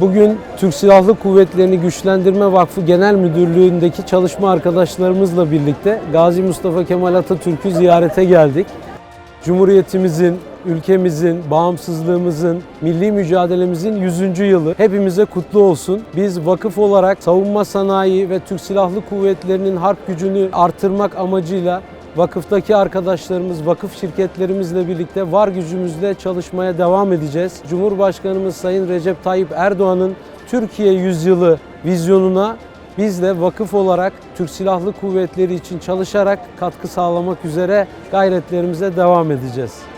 Bugün Türk Silahlı Kuvvetleri'ni Güçlendirme Vakfı Genel Müdürlüğü'ndeki çalışma arkadaşlarımızla birlikte Gazi Mustafa Kemal Atatürk'ü ziyarete geldik. Cumhuriyetimizin, ülkemizin, bağımsızlığımızın, milli mücadelemizin 100. yılı hepimize kutlu olsun. Biz vakıf olarak savunma sanayi ve Türk Silahlı Kuvvetleri'nin harp gücünü artırmak amacıyla vakıftaki arkadaşlarımız, vakıf şirketlerimizle birlikte var gücümüzle çalışmaya devam edeceğiz. Cumhurbaşkanımız Sayın Recep Tayyip Erdoğan'ın Türkiye yüzyılı vizyonuna biz de vakıf olarak Türk Silahlı Kuvvetleri için çalışarak katkı sağlamak üzere gayretlerimize devam edeceğiz.